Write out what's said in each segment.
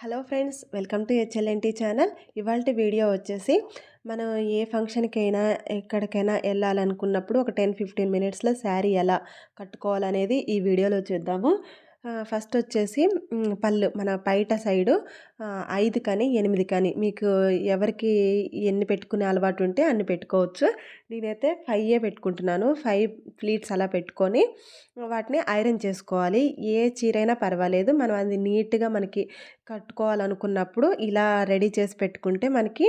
Hello friends welcome to HLNT channel. ఇవాళ video వచ్చేసి మనం ఏ ఫంక్షన్కైనా ఎక్కడికైనా వెళ్ళాలనుకున్నప్పుడు ఒక టెన్ ఫిఫ్టీన్ మినిట్స్లో శారీ ఎలా కట్టుకోవాలనేది ఈ వీడియోలో చూద్దాము. ఫస్ట్ వచ్చేసి పళ్ళు మన బయట సైడు ఐదు కానీ ఎనిమిది కానీ మీకు ఎవరికి ఎన్ని పెట్టుకునే అలవాటు ఉంటే అన్ని పెట్టుకోవచ్చు. నేనైతే ఫైవ్ పెట్టుకుంటున్నాను. ఫైవ్ ఫ్లీట్స్ అలా పెట్టుకొని వాటిని ఐరన్ చేసుకోవాలి. ఏ చీరైనా పర్వాలేదు. మనం అది నీట్గా మనకి కట్టుకోవాలనుకున్నప్పుడు ఇలా రెడీ చేసి పెట్టుకుంటే మనకి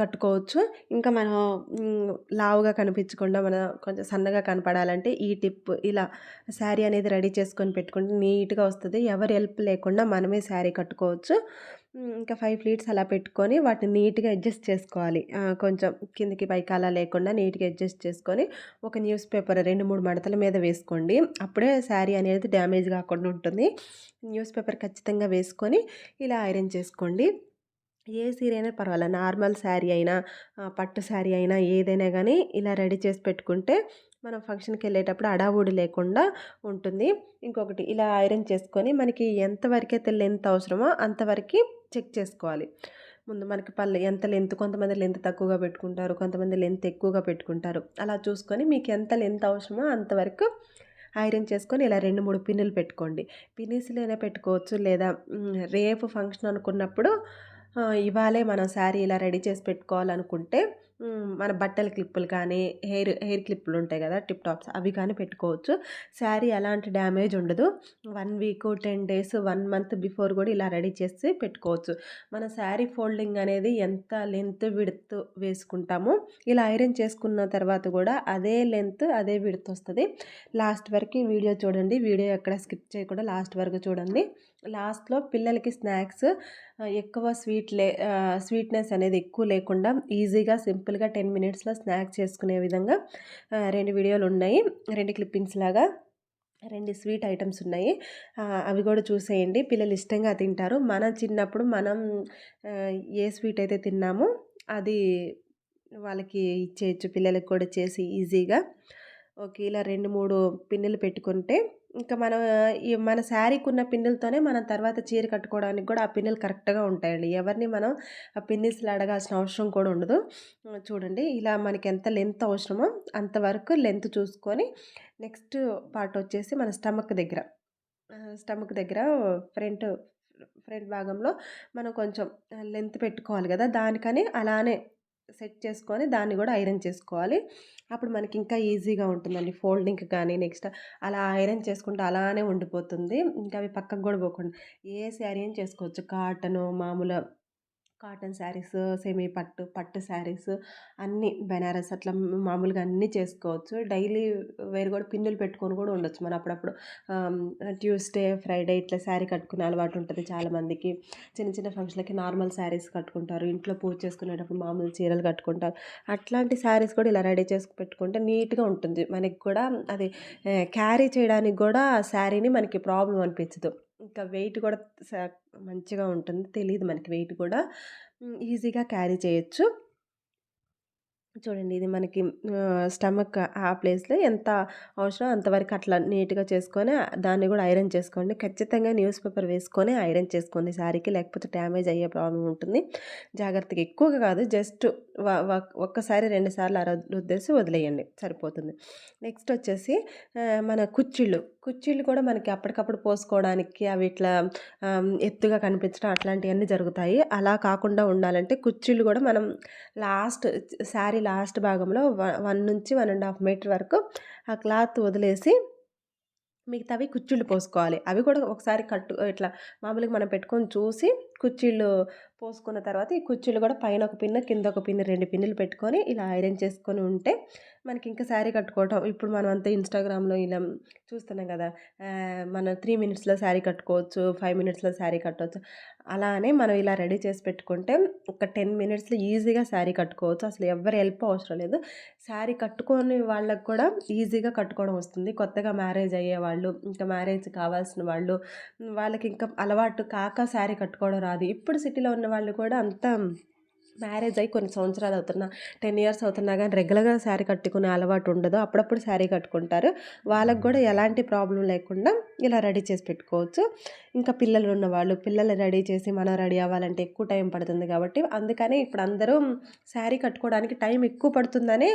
కట్టుకోవచ్చు. ఇంకా మనం లావుగా కనిపించకుండా మన కొంచెం సన్నగా కనపడాలంటే ఈ టిప్ ఇలా శారీ అనేది రెడీ చేసుకొని పెట్టుకుంటే నీట్గా వస్తుంది. ఎవరి హెల్ప్ లేకుండా మనమే శారీ కట్టుకోవచ్చు. ఇంకా ఫైవ్ ప్లేట్స్ అలా పెట్టుకొని వాటిని నీట్గా అడ్జస్ట్ చేసుకోవాలి. కొంచెం కిందికి పైకి అలా లేకుండా నీట్గా అడ్జస్ట్ చేసుకొని ఒక న్యూస్ పేపర్ రెండు మూడు మడతల మీద వేసుకోండి. అప్పుడే శారీ అనేది డ్యామేజ్ కాకుండా ఉంటుంది. న్యూస్ పేపర్ ఖచ్చితంగా వేసుకొని ఇలా ఐరన్ చేసుకోండి. ఏ సీర అయినా పర్వాలేదు నార్మల్ శారీ అయినా పట్టు శారీ అయినా ఏదైనా కానీ ఇలా రెడీ చేసి పెట్టుకుంటే మనం ఫంక్షన్కి వెళ్ళేటప్పుడు అడావుడి లేకుండా ఉంటుంది. ఇంకొకటి ఇలా ఐరన్ చేసుకొని మనకి ఎంతవరకు అయితే లెంత్ అవసరమో అంతవరకు చెక్ చేసుకోవాలి. ముందు మనకి పళ్ళు ఎంత లెంత్ కొంతమంది లెంత్ తక్కువగా పెట్టుకుంటారు కొంతమంది లెంత్ ఎక్కువగా పెట్టుకుంటారు. అలా చూసుకొని మీకు ఎంత లెంత్ అవసరమో అంతవరకు ఐరన్ చేసుకొని ఇలా రెండు మూడు పిన్నులు పెట్టుకోండి. పిన్నిస్లోనే పెట్టుకోవచ్చు లేదా రేపు ఫంక్షన్ అనుకున్నప్పుడు ఇవాళే మనం శారీ ఇలా రెడీ చేసి పెట్టుకోవాలనుకుంటే మన బట్టల క్లిప్పులు కానీ హెయిర్ హెయిర్ క్లిప్పులు ఉంటాయి కదా టిప్ టాప్స్ అవి కానీ పెట్టుకోవచ్చు. శారీ ఎలాంటి డ్యామేజ్ ఉండదు. One week ten days one month before కూడా ఇలా రెడీ చేసి పెట్టుకోవచ్చు. మన శారీ ఫోల్డింగ్ అనేది ఎంత లెంత్ విడత్ వేసుకుంటామో ఇలా ఐరన్ చేసుకున్న తర్వాత కూడా అదే లెంత్ అదే విడత్ వస్తుంది. లాస్ట్ వరకు వీడియో చూడండి. వీడియో ఎక్కడ స్కిప్ చేయకుండా లాస్ట్ వరకు చూడండి. లాస్ట్లో పిల్లలకి స్నాక్స్ ఎక్కువ స్వీట్ లే స్వీట్నెస్ అనేది ఎక్కువ లేకుండా ఈజీగా సింపుల్గా టెన్ మినిట్స్లో స్నాక్స్ చేసుకునే విధంగా రెండు వీడియోలు ఉన్నాయి. రెండు క్లిప్పింగ్స్ లాగా రెండు స్వీట్ ఐటమ్స్ ఉన్నాయి. అవి కూడా చూసేయండి. పిల్లలు ఇష్టంగా తింటారు. మన చిన్నప్పుడు మనం ఏ స్వీట్ అయితే తిన్నామో అది వాళ్ళకి ఇచ్చేయచ్చు. పిల్లలకి కూడా చేసి ఈజీగా. ఓకే ఇలా రెండు మూడు పిన్నులు పెట్టుకుంటే ఇంకా మనం మన శారీకి ఉన్న పిన్నులతోనే మనం తర్వాత చీర కట్టుకోవడానికి కూడా ఆ పిన్నులు కరెక్ట్గా ఉంటాయండి. ఎవరిని మనం ఆ పిన్నిస్లు అడగాల్సిన అవసరం కూడా ఉండదు. చూడండి ఇలా మనకి ఎంత లెంత్ అవసరమో అంతవరకు లెంత్ చూసుకొని నెక్స్ట్ పార్ట్ వచ్చేసి మన స్టమక్ దగ్గర. స్టమక్ దగ్గర ఫ్రంట్ ఫ్రంట్ భాగంలో మనం కొంచెం లెంత్ పెట్టుకోవాలి కదా దానికని అలానే సెట్ చేసుకొని దాన్ని కూడా ఐరన్ చేసుకోవాలి. అప్పుడు మనకి ఇంకా ఈజీగా ఉంటుందండి ఫోల్డింగ్ కానీ నెక్స్ట్ అలా ఐరన్ చేసుకుంటే అలానే ఉండిపోతుంది. ఇంకా అవి పక్కకు కూడా పోకుండా ఏ శారీ అని చేసుకోవచ్చు. కాటను మామూలు కాటన్ శారీస్ సెమీ పట్టు పట్టు శారీస్ అన్నీ బెనారస్ అట్లా మామూలుగా అన్నీ చేసుకోవచ్చు. డైలీ వేరు కూడా పిన్నులు పెట్టుకొని కూడా ఉండొచ్చు. మనం అప్పుడప్పుడు ట్యూస్డే ఫ్రైడే ఇట్లా శారీ కట్టుకునే అలవాటు ఉంటుంది చాలామందికి చిన్న చిన్న ఫంక్షన్లకి నార్మల్ శారీస్ కట్టుకుంటారు. ఇంట్లో పూజ చేసుకునేటప్పుడు మామూలు చీరలు కట్టుకుంటారు. అట్లాంటి శారీస్ కూడా ఇలా రెడీ చేసి పెట్టుకుంటే నీట్గా ఉంటుంది. మనకి కూడా అది క్యారీ చేయడానికి కూడా శారీని మనకి ప్రాబ్లం అనిపించదు. ఇంకా వెయిట్ కూడా మంచిగా ఉంటుంది. తెలియదు మనకి వెయిట్ కూడా. ఈజీగా క్యారీ చేయొచ్చు. చూడండి ఇది మనకి స్టమక్ ఆ ప్లేస్లో ఎంత అవసరం అంతవరకు అట్లా నీట్గా చేసుకొని దాన్ని కూడా ఐరన్ చేసుకోండి. ఖచ్చితంగా న్యూస్ పేపర్ వేసుకొని ఐరన్ చేసుకోండి శారీకి లేకపోతే డ్యామేజ్ అయ్యే ప్రాబ్లం ఉంటుంది. జాగ్రత్తగా ఎక్కువగా కాదు జస్ట్ ఒక్కసారి రెండు సార్లు అర రుద్దేసి వదిలేయండి సరిపోతుంది. నెక్స్ట్ వచ్చేసి మన కుచ్చిళ్ళు కుచ్చిళ్ళు కూడా మనకి అప్పటికప్పుడు పోసుకోవడానికి అవి ఇట్లా ఎత్తుగా కనిపించడం అట్లాంటివన్నీ జరుగుతాయి. అలా కాకుండా ఉండాలంటే కుచ్చిళ్ళు కూడా మనం లాస్ట్ శారీ లాస్ట్ భాగంలో వన్ నుంచి వన్ అండ్ హాఫ్ మీటర్ వరకు ఆ క్లాత్ వదిలేసి మిగతావి కుచ్చుళ్ళు పోసుకోవాలి. అవి కూడా ఒకసారి కట్టు ఇట్లా మామూలుగా మనం పెట్టుకొని చూసి కుర్చీలు పోసుకున్న తర్వాత ఈ కుర్చీలు కూడా పైన ఒక పిన్న కింద ఒక పిన్న రెండు పిన్నులు పెట్టుకొని ఇలా ఐరన్ చేసుకొని ఉంటే మనకి ఇంకా శారీ కట్టుకోవటం ఇప్పుడు మనం అంతా ఇన్స్టాగ్రామ్లో ఇలా చూస్తున్నాం కదా మనం త్రీ మినిట్స్లో శారీ కట్టుకోవచ్చు ఫైవ్ మినిట్స్లో శారీ కట్టవచ్చు అలానే మనం ఇలా రెడీ చేసి పెట్టుకుంటే ఒక టెన్ మినిట్స్లో ఈజీగా శారీ కట్టుకోవచ్చు. అసలు ఎవరి హెల్ప్ అవసరం లేదు. శారీ కట్టుకొని వాళ్ళకి కూడా ఈజీగా కట్టుకోవడం వస్తుంది. కొత్తగా మ్యారేజ్ అయ్యే వాళ్ళు ఇంకా మ్యారేజ్ కావాల్సిన వాళ్ళు వాళ్ళకి ఇంకా అలవాటు కాక శారీ కట్టుకోవడం కాదు ఇప్పుడు సిటీలో ఉన్న వాళ్ళు కూడా అంత మ్యారేజ్ అయ్యి కొన్ని సంవత్సరాలు అవుతున్నా టెన్ ఇయర్స్ అవుతున్నా కానీ రెగ్యులర్గా శారీ కట్టుకునే అలవాటు ఉండదు. అప్పుడప్పుడు శారీ కట్టుకుంటారు. వాళ్ళకి కూడా ఎలాంటి ప్రాబ్లం లేకుండా ఇలా రెడీ చేసి పెట్టుకోవచ్చు. ఇంకా పిల్లలు ఉన్నవాళ్ళు పిల్లలు రెడీ చేసి మనం రెడీ అవ్వాలంటే ఎక్కువ టైం పడుతుంది కాబట్టి అందుకని ఇప్పుడు అందరూ శారీ కట్టుకోవడానికి టైం ఎక్కువ పడుతుందని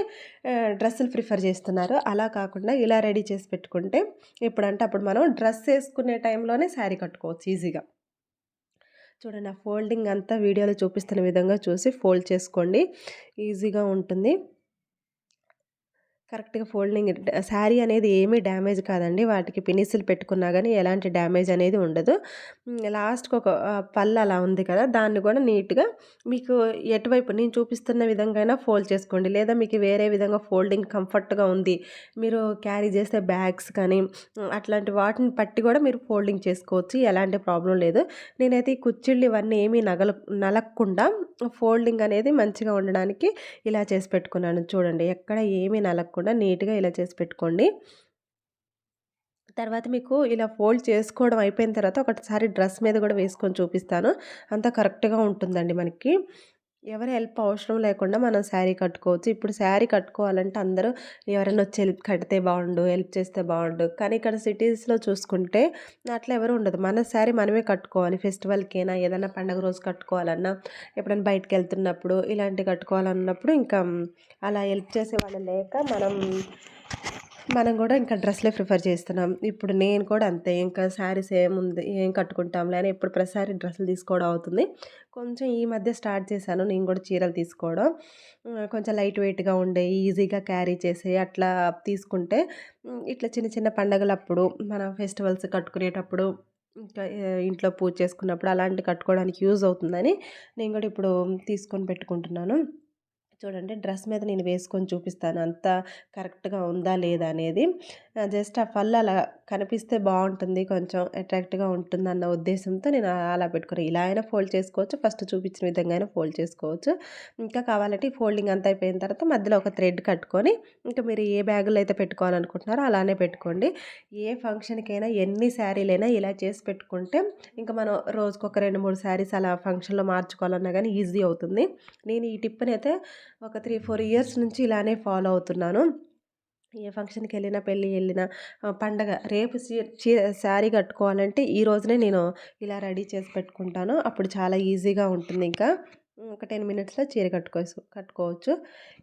డ్రెస్సులు ప్రిఫర్ చేస్తున్నారు. అలా కాకుండా ఇలా రెడీ చేసి పెట్టుకుంటే ఇప్పుడంటే అప్పుడు మనం డ్రెస్ వేసుకునే టైంలోనే శారీ కట్టుకోవచ్చు ఈజీగా. చూడండి ఆ ఫోల్డింగ్ అంతా వీడియోలో చూపిస్తున్న విధంగా చూసి ఫోల్డ్ చేసుకోండి. ఈజీగా ఉంటుంది. కరెక్ట్గా ఫోల్డింగ్ శారీ అనేది ఏమీ డ్యామేజ్ కాదండి. వాటికి పినిసిల్ పెట్టుకున్నా కానీ ఎలాంటి డ్యామేజ్ అనేది ఉండదు. లాస్ట్కి ఒక పళ్ళు అలా ఉంది కదా దాన్ని కూడా నీట్గా మీకు ఎటువైపు నేను చూపిస్తున్న విధంగా ఫోల్డ్ చేసుకోండి. లేదా మీకు వేరే విధంగా ఫోల్డింగ్ కంఫర్ట్గా ఉంది మీరు క్యారీ చేసే బ్యాగ్స్ కానీ అట్లాంటి వాటిని పట్టి కూడా మీరు ఫోల్డింగ్ చేసుకోవచ్చు. ఎలాంటి ప్రాబ్లం లేదు. నేనైతే ఈ కుచ్చిళ్ళు ఇవన్నీ ఏమీ నగల నలక్కుండా ఫోల్డింగ్ అనేది మంచిగా ఉండడానికి ఇలా చేసి పెట్టుకున్నాను. చూడండి ఎక్కడ ఏమీ కాకుండా నీట్గా ఇలా చేసి పెట్టుకోండి. తర్వాత మీకు ఇలా ఫోల్డ్ చేసుకోవడం అయిపోయిన తర్వాత ఒకసారి డ్రెస్ మీద కూడా వేసుకొని చూపిస్తాను. అంతా కరెక్ట్గా ఉంటుందండి మనకి. ఎవరి హెల్ప్ అవసరం లేకుండా మనం శారీ కట్టుకోవచ్చు. ఇప్పుడు శారీ కట్టుకోవాలంటే అందరూ ఎవరైనా వచ్చి హెల్ప్ కడితే బాగుండు హెల్ప్ చేస్తే బాగుండు. కానీ ఇక్కడ సిటీస్లో చూసుకుంటే అట్లా ఎవరు ఉండదు. మన శారీ మనమే కట్టుకోవాలి. ఫెస్టివల్కైనా ఏదైనా పండగ రోజు కట్టుకోవాలన్నా ఎప్పుడైనా బయటకు వెళ్తున్నప్పుడు ఇలాంటివి కట్టుకోవాలన్నప్పుడు ఇంకా అలా హెల్ప్ చేసే వాళ్ళు లేక మనం మనం కూడా ఇంకా డ్రెస్లే ప్రిఫర్ చేస్తున్నాం. ఇప్పుడు నేను కూడా అంతే ఇంకా శారీస్ ఏముంది ఏం కట్టుకుంటాంలే అని ఎప్పుడు ప్రతిసారి డ్రెస్సులు తీసుకోవడం అవుతుంది. కొంచెం ఈ మధ్య స్టార్ట్ చేశాను నేను కూడా చీరలు తీసుకోవడం. కొంచెం లైట్ వెయిట్గా ఉండే ఈజీగా క్యారీ చేసే అట్లా తీసుకుంటే ఇట్లా చిన్న చిన్న పండగలప్పుడు మన ఫెస్టివల్స్ కట్టుకునేటప్పుడు ఇంకా ఇంట్లో పూజ చేసుకున్నప్పుడు అలాంటి కట్టుకోవడానికి యూజ్ అవుతుందని నేను కూడా ఇప్పుడు తీసుకొని పెట్టుకుంటున్నాను. చూడండి డ్రెస్ మీద నేను వేసుకొని చూపిస్తాను. అంత కరెక్ట్గా ఉందా లేదా అనేది. జస్ట్ ఆ పళ్ళు అలా కనిపిస్తే బాగుంటుంది. కొంచెం అట్రాక్ట్గా ఉంటుంది అన్న ఉద్దేశంతో నేను అలా పెట్టుకుని ఇలా అయినా ఫోల్డ్ చేసుకోవచ్చు. ఫస్ట్ చూపించిన విధంగా అయినా ఫోల్డ్ చేసుకోవచ్చు. ఇంకా కావాలంటే ఫోల్డింగ్ అంతా అయిపోయిన తర్వాత మధ్యలో ఒక థ్రెడ్ కట్టుకొని ఇంకా మీరు ఏ బ్యాగులో అయితే పెట్టుకోవాలనుకుంటున్నారో అలానే పెట్టుకోండి. ఏ ఫంక్షన్కైనా ఎన్ని శారీలైనా ఇలా చేసి పెట్టుకుంటే ఇంకా మనం రోజుకొక రెండు మూడు శారీస్ అలా ఫంక్షన్లో మార్చుకోవాలన్నా కానీ ఈజీ అవుతుంది. నేను ఈ టిప్ని అయితే ఒక త్రీ ఫోర్ ఇయర్స్ నుంచి ఇలానే ఫాలో అవుతున్నాను. ఏ ఫంక్షన్కి వెళ్ళినా పెళ్ళి వెళ్ళినా పండగ రేపు చీ చీ శారీ కట్టుకోవాలంటే ఈ రోజునే నేను ఇలా రెడీ చేసి పెట్టుకుంటాను. అప్పుడు చాలా ఈజీగా ఉంటుంది ఇంకా. ఒక టెన్ మినిట్స్లో చీర కట్టుకోవచ్చు కట్టుకోవచ్చు.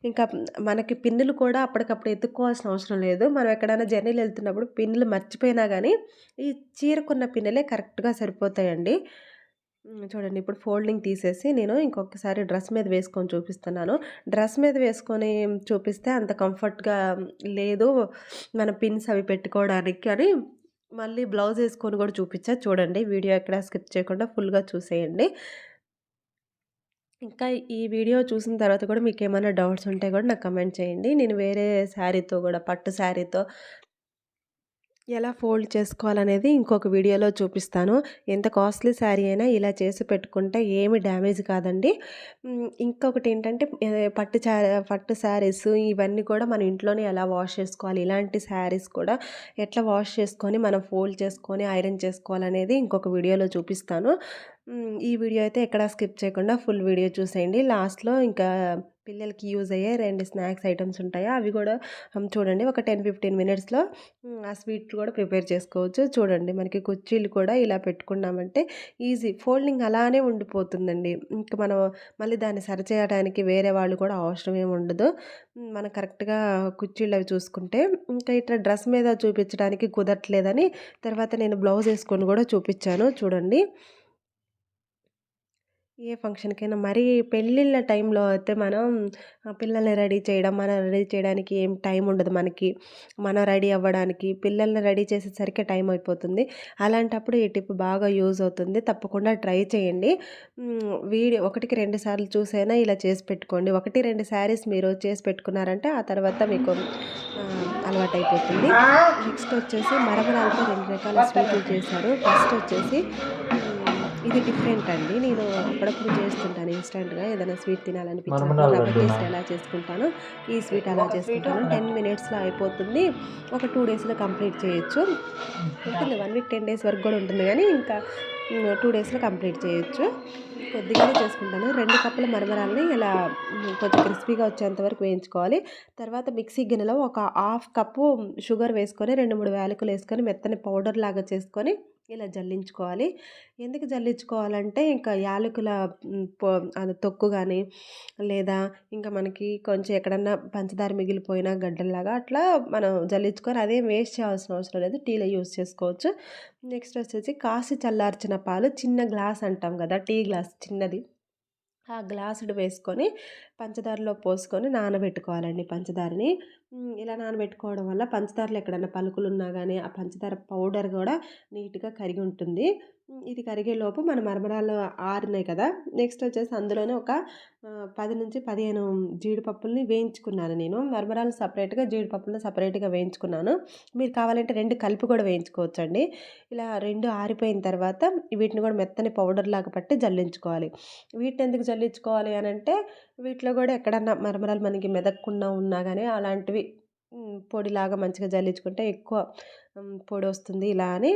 ఇంకా మనకి పిన్నులు కూడా అప్పటికప్పుడు ఎత్తుక్కోవాల్సిన అవసరం లేదు. మనం ఎక్కడైనా జర్నీలు వెళ్తున్నప్పుడు పిన్నులు మర్చిపోయినా కానీ ఈ చీరకున్న పిన్నులే కరెక్ట్గా సరిపోతాయండి. చూడండి ఇప్పుడు ఫోల్డింగ్ తీసేసి నేను ఇంకొకసారి డ్రెస్ మీద వేసుకొని చూపిస్తున్నాను. డ్రెస్ మీద వేసుకొని చూపిస్తే అంత కంఫర్ట్గా లేదు. మన పిన్స్ అవి పెట్టుకోవడానికి అని మళ్ళీ బ్లౌజ్ వేసుకొని కూడా చూపించా. చూడండి వీడియో ఎక్కడ స్కిప్ చేయకుండా ఫుల్గా చూసేయండి. ఇంకా ఈ వీడియో చూసిన తర్వాత కూడా మీకు ఏమైనా డౌట్స్ ఉంటే కూడా నాకు కమెంట్ చేయండి. నేను వేరే శారీతో కూడా పట్టు శారీతో ఎలా ఫోల్డ్ చేసుకోవాలనేది ఇంకొక వీడియోలో చూపిస్తాను. ఎంత కాస్ట్లీ శారీ అయినా ఇలా చేసి పెట్టుకుంటే ఏమి డ్యామేజ్ కాదండి. ఇంకొకటి ఏంటంటే పట్టు పట్టు శారీస్ ఇవన్నీ కూడా మన ఇంట్లోనే ఎలా వాష్ చేసుకోవాలి? ఇలాంటి శారీస్ కూడా ఎట్లా వాష్ చేసుకొని మనం ఫోల్డ్ చేసుకొని ఐరన్ చేసుకోవాలనేది ఇంకొక వీడియోలో చూపిస్తాను. ఈ వీడియో అయితే ఎక్కడ స్కిప్ చేయకుండా ఫుల్ వీడియో చూసేయండి. లాస్ట్లో ఇంకా పిల్లలకి యూజ్ అయ్యే రెండు స్నాక్స్ ఐటమ్స్ ఉంటాయి అవి కూడా చూడండి. ఒక టెన్ ఫిఫ్టీన్ మినిట్స్లో ఆ స్వీట్ కూడా ప్రిపేర్ చేసుకోవచ్చు. చూడండి మనకి కుర్చీలు కూడా ఇలా పెట్టుకున్నామంటే ఈజీ. ఫోల్డింగ్ అలానే ఉండిపోతుందండి. ఇంకా మనం మళ్ళీ దాన్ని సరిచేయడానికి వేరే వాళ్ళు కూడా అవసరం ఏమి ఉండదు. మనం కరెక్ట్గా కుర్చీలు అవి చూసుకుంటే ఇంకా ఇట్లా డ్రెస్ మీద చూపించడానికి కుదరట్లేదని తర్వాత నేను బ్లౌజ్ వేసుకొని కూడా చూపించాను. చూడండి. ఏ ఫంక్షన్కైనా మరీ పెళ్ళిళ్ళ టైంలో అయితే మనం పిల్లల్ని రెడీ చేయడం మనం రెడీ చేయడానికి ఏం టైం ఉండదు మనకి. మనం రెడీ అవ్వడానికి పిల్లల్ని రెడీ చేసేసరికి టైం అయిపోతుంది. అలాంటప్పుడు ఈ టిప్ బాగా యూజ్ అవుతుంది. తప్పకుండా ట్రై చేయండి. వీడియో ఒకటికి రెండు సార్లు చూసైనా ఇలా చేసి పెట్టుకోండి. ఒకటి రెండు శారీస్ మీరు చేసి పెట్టుకున్నారంటే ఆ తర్వాత మీకు అలవాటు అయిపోతుంది నెక్స్ట్ వచ్చేసి మరమరాలతో రెండు రకాల స్వీట్లు చేశారు. ఫస్ట్ వచ్చేసి ఇది డిఫరెంట్ అండి. నేను అప్పుడప్పుడు చేస్తుంటాను ఇన్స్టెంట్గా. ఏదైనా స్వీట్ తినాలనిపించినప్పుడు మరమరాలు రవ్వ? టేస్ట్ ఎలా చేసుకుంటాను ఈ స్వీట్ అలా చేసుకుంటాను. టెన్ మినిట్స్లో అయిపోతుంది. ఒక టూ డేస్లో కంప్లీట్ చేయొచ్చు. ఉంటుంది. వన్ వీక్ టెన్ డేస్ వరకు కూడా ఉంటుంది కానీ ఇంకా టూ డేస్లో కంప్లీట్ చేయొచ్చు. కొద్దిగానే చేసుకుంటాను. రెండు కప్పుల మరమరాలని ఇలా కొంచెం క్రిస్పీగా వచ్చేంత వరకు వేయించుకోవాలి. తర్వాత మిక్సీ గిన్నెలో ఒక హాఫ్ కప్పు షుగర్ వేసుకొని రెండు మూడు వేలకులు వేసుకొని మెత్తని పౌడర్ లాగా చేసుకొని ఇలా జల్లించుకోవాలి. ఎందుకు జల్లించుకోవాలంటే ఇంకా యాలకుల పొ అది తొక్కు కానీ లేదా ఇంకా మనకి కొంచెం ఎక్కడన్నా పంచదార మిగిలిపోయిన గడ్డల్లాగా అట్లా మనం జల్లించుకొని అదేం వేస్ట్ చేయాల్సిన అవసరం లేదు. టీలో యూస్ చేసుకోవచ్చు. నెక్స్ట్ వచ్చేసి కాసి చల్లార్చిన పాలు చిన్న గ్లాస్ అంటాం కదా టీ గ్లాస్ చిన్నది. ఆ గ్లాసుడు వేసుకొని పంచదారలో పోసుకొని నానబెట్టుకోవాలండి పంచదారని. ఇలా నానబెట్టుకోవడం వల్ల పంచదారలో ఎక్కడన్నా పలుకులు ఉన్నా కానీ ఆ పంచదార పౌడర్ కూడా నీట్గా కరిగి ఉంటుంది. ఇది కరిగేలోపు మన మరమరాలు ఆరినాయి కదా నెక్స్ట్ వచ్చేసి అందులోనే ఒక పది నుంచి పదిహేను జీడిపప్పుల్ని వేయించుకున్నాను నేను. మరమరాలు సపరేట్గా జీడిపప్పులను సపరేట్గా వేయించుకున్నాను. మీరు కావాలంటే రెండు కలిపి కూడా వేయించుకోవచ్చు అండి ఇలా రెండు ఆరిపోయిన తర్వాత వీటిని కూడా మెత్తని పౌడర్ లాగా పట్టి జల్లించుకోవాలి. వీటిని ఎందుకు జల్లించుకోవాలి అని అంటే వీటిలో కూడా ఎక్కడన్నా మరమరాలు మనకి మెదక్కుండా ఉన్నా కానీ అలాంటివి పొడిలాగా మంచిగా జల్లించుకుంటే ఎక్కువ పొడి వస్తుంది ఇలా అని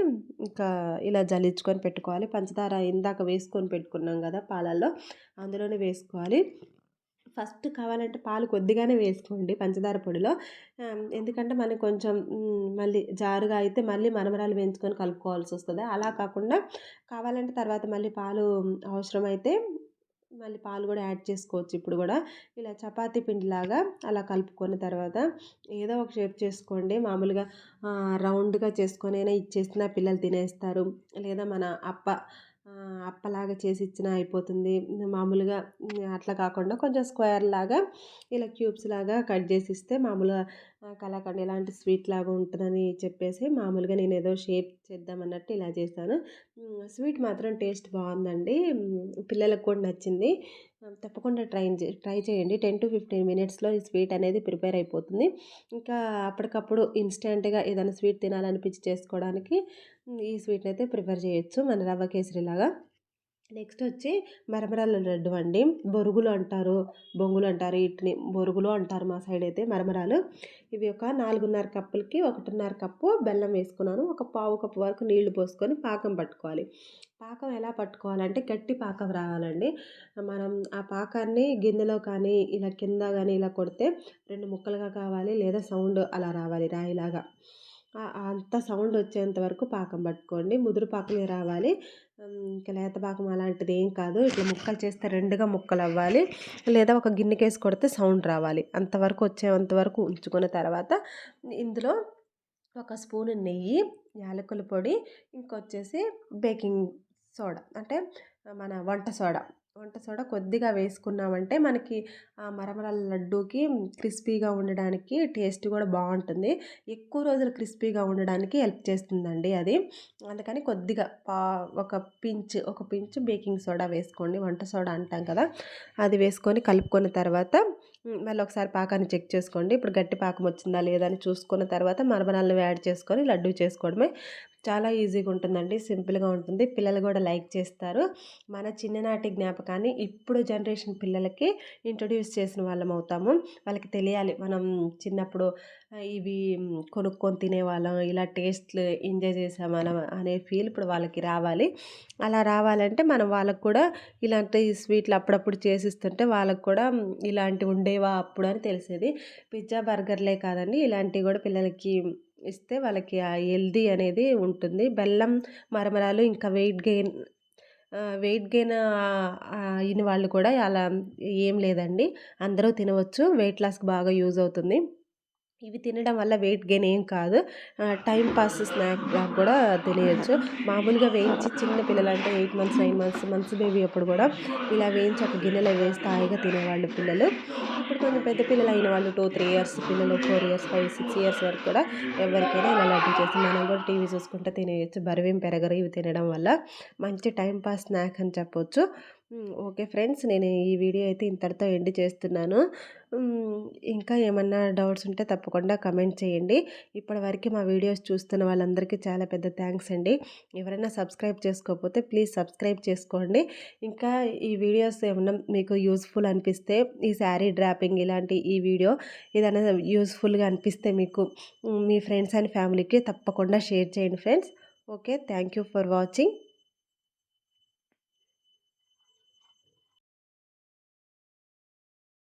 ఇంకా ఇలా జల్లించుకొని పెట్టుకోవాలి. పంచదార ఇందాక వేసుకొని పెట్టుకున్నాం కదా పాలల్లో అందులోనే వేసుకోవాలి. ఫస్ట్ కావాలంటే పాలు కొద్దిగానే వేసుకోండి పంచదార పొడిలో. ఎందుకంటే మనకి కొంచెం మళ్ళీ జారుగా అయితే మళ్ళీ మనమరాలు వేయించుకొని కలుపుకోవాల్సి వస్తుంది. అలా కాకుండా కావాలంటే తర్వాత మళ్ళీ పాలు అవసరమైతే మళ్ళీ పాలు కూడా యాడ్ చేసుకోవచ్చు. ఇప్పుడు కూడా ఇలా చపాతీ పిండిలాగా అలా కలుపుకున్న తర్వాత ఏదో ఒక షేప్ చేసుకోండి. మామూలుగా రౌండ్గా చేసుకొని అయినా ఇచ్చేసిన పిల్లలు తినేస్తారు. లేదా మన అప్ప అప్పలాగా చేసి ఇచ్చినా అయిపోతుంది. మామూలుగా అట్లా కాకుండా కొంచెం స్క్వేర్ లాగా ఇలా క్యూబ్స్ లాగా కట్ చేసి ఇస్తే మామూలుగా కలాకండ్ ఇలాంటి స్వీట్ లాగా ఉంటుందని చెప్పేసి మామూలుగా నేను ఏదో షేప్ చేద్దామన్నట్టు ఇలా చేశాను. స్వీట్ మాత్రం టేస్ట్ బాగుందండి. పిల్లలకు కూడా నచ్చింది. తప్పకుండా ట్రై ట్రై చేయండి. టెన్ టు ఫిఫ్టీన్ మినిట్స్లో ఈ స్వీట్ అనేది ప్రిపేర్ అయిపోతుంది. ఇంకా అప్పటికప్పుడు ఇన్స్టెంట్గా ఏదైనా స్వీట్ తినాలనిపించి చేసుకోవడానికి ఈ స్వీట్ని అయితే ప్రిపేర్ చేయొచ్చు. మన రవ్వ కేసరిలాగా. నెక్స్ట్ వచ్చి మరమరాల లడ్డు అండి. బొరుగులు అంటారు బొంగులు అంటారు వీటిని బొరుగులు అంటారు మా సైడ్ అయితే మరమరాలు ఇవి ఒక నాలుగున్నర కప్పులకి ఒకటిన్నర కప్పు బెల్లం వేసుకున్నాను. ఒక పావు కప్పు వరకు నీళ్ళు పోసుకొని పాకం పట్టుకోవాలి. పాకం ఎలా పట్టుకోవాలంటే గట్టి పాకం రావాలండి. మనం ఆ పాకాన్ని గిన్నెలో కానీ ఇలా కింద కానీ ఇలా కొడితే రెండు ముక్కలుగా కావాలి లేదా సౌండ్ అలా రావాలి రాయిలాగా. అంత సౌండ్ వచ్చేంత వరకు పాకం పట్టుకోండి. ముదురు పాకమే రావాలి. ఇంకా లేత పాకం అలాంటిది ఏం కాదు. ఇట్లా ముక్కలు చేస్తే రెండుగా ముక్కలు అవ్వాలి. లేదా ఒక గిన్నెకేసి కొడితే సౌండ్ రావాలి. అంతవరకు వచ్చేంత వరకు ఉంచుకున్న తర్వాత ఇందులో ఒక స్పూన్ నెయ్యి యాలకుల పొడి ఇంకొచ్చేసి బేకింగ్ సోడా. అంటే మన వంట సోడా. వంట సోడా కొద్దిగా వేసుకున్నామంటే మనకి ఆ మరమరాల లడ్డూకి క్రిస్పీగా ఉండడానికి టేస్ట్ కూడా బాగుంటుంది. ఎక్కువ రోజులు క్రిస్పీగా ఉండడానికి హెల్ప్ చేస్తుందండి అది. అందుకని కొద్దిగా పా ఒక పించ్ ఒక పించ్ బేకింగ్ సోడా వేసుకోండి. వంట సోడా అంటాం కదా అది వేసుకొని కలుపుకున్న తర్వాత మళ్ళీ ఒకసారి పాకాన్ని చెక్ చేసుకోండి. ఇప్పుడు గట్టి పాకం వచ్చిందా లేదా అని చూసుకున్న తర్వాత మరమరాలను యాడ్ చేసుకొని లడ్డు చేసుకోవడమే చాలా ఈజీగా ఉంటుందండి. సింపుల్గా ఉంటుంది. పిల్లలు కూడా లైక్ చేస్తారు. మన చిన్ననాటి కానీ ఇప్పుడు జనరేషన్ పిల్లలకి ఇంట్రొడ్యూస్ చేసిన వాళ్ళం అవుతాము. వాళ్ళకి తెలియాలి మనం చిన్నప్పుడు ఇవి కొనుక్కొని తినేవాళ్ళం ఇలా టేస్ట్లు ఎంజాయ్ చేసాం మనం అనే ఫీల్ ఇప్పుడు వాళ్ళకి రావాలి. అలా రావాలంటే మనం వాళ్ళకు కూడా ఇలాంటి స్వీట్లు అప్పుడప్పుడు చేసిస్తుంటే వాళ్ళకు కూడా ఇలాంటివి ఉండేవా అప్పుడు అని తెలిసేది. పిజ్జా బర్గర్లే కాదండి ఇలాంటివి కూడా పిల్లలకి ఇస్తే వాళ్ళకి ఆ హెల్దీ అనేది ఉంటుంది. బెల్లం మరమరాలు ఇంకా వెయిట్ గెయిన్ వెయిట్ గెయిన్ అయిన వాళ్ళు కూడా అలా ఏం లేదండి. అందరూ తినవచ్చు. వెయిట్ లాస్కి బాగా యూజ్ అవుతుంది. ఇవి తినడం వల్ల వెయిట్ గెయిన్ ఏం కాదు. టైం పాస్ స్నాక్ లాగా కూడా తెలియచ్చు మామూలుగా వేయించి చిన్న పిల్లలు అంటే eight months nine months months baby అప్పుడు కూడా ఇలా వేయించి ఒక గిన్నెలో వేసి హాయిగా తినేవాళ్ళు పిల్లలు. ఇప్పుడు కొంచెం పెద్ద పిల్లలు అయిన వాళ్ళు టూ త్రీ ఇయర్స్ పిల్లలు four years five six years వరకు కూడా ఎవరికైనా ఇలా లడ్డు చేసి మనం కూడా టీవీ చూసుకుంటే తినేయచ్చు. బరువేం పెరగరు ఇవి తినడం వల్ల. మంచి టైం పాస్ స్నాక్ అని చెప్పొచ్చు. ఓకే ఫ్రెండ్స్ నేను ఈ వీడియో అయితే ఇంతటితో ఎండ్ చేస్తున్నాను. ఇంకా ఏమన్నా డౌట్స్ ఉంటే తప్పకుండా కమెంట్ చేయండి. ఇప్పటివరకు మా వీడియోస్ చూస్తున్న వాళ్ళందరికీ చాలా పెద్ద థ్యాంక్స్ అండి. ఎవరైనా సబ్స్క్రైబ్ చేసుకోకపోతే ప్లీజ్ సబ్స్క్రైబ్ చేసుకోండి. ఇంకా ఈ వీడియోస్ ఏమన్నా మీకు యూస్ఫుల్ అనిపిస్తే ఈ శారీ డ్రాపింగ్ ఇలాంటి ఈ వీడియో ఏదైనా యూస్ఫుల్గా అనిపిస్తే మీకు మీ ఫ్రెండ్స్ అండ్ ఫ్యామిలీకి తప్పకుండా షేర్ చేయండి friends. Okay thank you for watching.